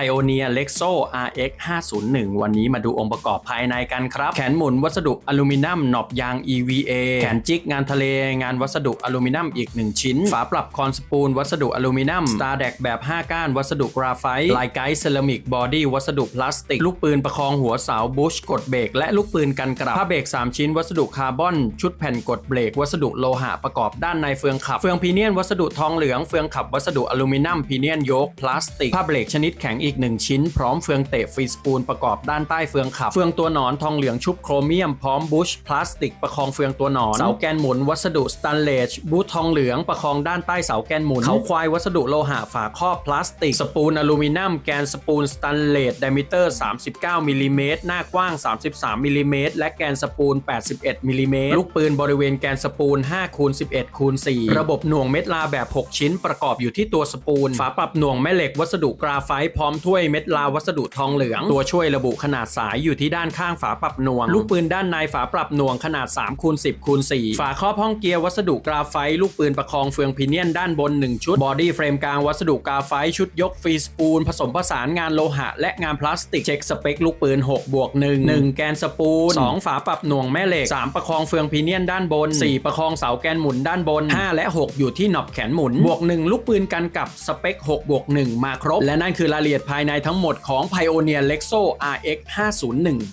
Pioneer Lexo RX 501 วันนี้มาดูองค์ประกอบภายในกันครับ แขนหมุนวัสดุอลูมิเนียมหนอบยาง EVA แขนจิกงานทะเลงานวัสดุอลูมิเนียมอีก 1 ชิ้น ฝาปรับคอนสปูลวัสดุอลูมิเนียม Star d e c แบบ 5 ก้านวัสดุกราไฟต์ลายไกด์เซรามิกบอดี้วัสดุพลาสติก ลูกปืนประคองหัวเสาบุชกดเบรกและลูกปืนกันกระผ้าเบรก3 ชิ้น วัสดุคาร์บอน ชุดแผ่นกดเบรกวัสดุโลหะประกอบด้านในเฟืองขับเฟืองพีเนียนวัสดุทองเหลืองเฟืองขับวัสดุอลูมิเนียมพีเนียนโยกพลาสติกผ้าเบรกชนิดแข็งอีีก 1 ชิ้น พร้อมเฟืองเตะฟรีสปูลประกอบด้านใต้เฟืองขับ เฟืองตัวหนอนทองเหลืองชุบโครเมียมพร้อมบุชพลาสติกประคองเฟืองตัวหนอนเสาแกนหมุนวัสดุสแตนเลสบูททองเหลืองประคองด้านใต้เสาแกนหมุนเขาควายวัสดุโลหะฝาครอบพลาสติก สปูลอลูมิเนียมแกนสปูลสแตนเลสดิเตอร์ 39มิลลิเมตรหน้ากว้าง 33มิลลิเมตรและแกนสปูล81มิลลิเมตรลูกปืนบริเวณแกนสปูล5คูณ11คูณ4ระบบหน่วงเม็ดลาแบบ 6 ชิ้นประกอบอยู่ที่ตัวสปูลฝาปรับหน่วงแม่เหล็กวัสดุกราไฟต์พร้อมถ้วยเม็ดลาวัสดุทองเหลือง ตัวช่วยระบุขนาดสายอยู่ที่ด้านข้างฝาปรับหน่วง ลูกปืนด้านในฝาปรับหน่วงขนาด3คูณ10คูณ4ฝาครอบห้องเกียร์วัสดุกราไฟต์ลูกปืนประคองเฟืองพิเนียนด้านบน 1 ชุดบอดี้เฟรมกลางวัสดุกราไฟต์ชุดยกฟรีสปูล ผสมผสานงานโลหะ และงานพลาสติกเช็คสเปคลูกปืน6บวก1 1 แกนสปูล 2 ฝาปรับหน่วงแม่เหล็ก 3 ประคองเฟืองพิเนียนด้านบน 4 ประคองเสาแกนหมุนด้านบน 5 และ 6 อยู่ที่หนอบแขนหมุนบวก1ลูกปืนกันกับสเปค6บวก1มาครบ และนั่นคือรายละเอียดภายในทั้งหมดของ Pioneer Lexo RX 501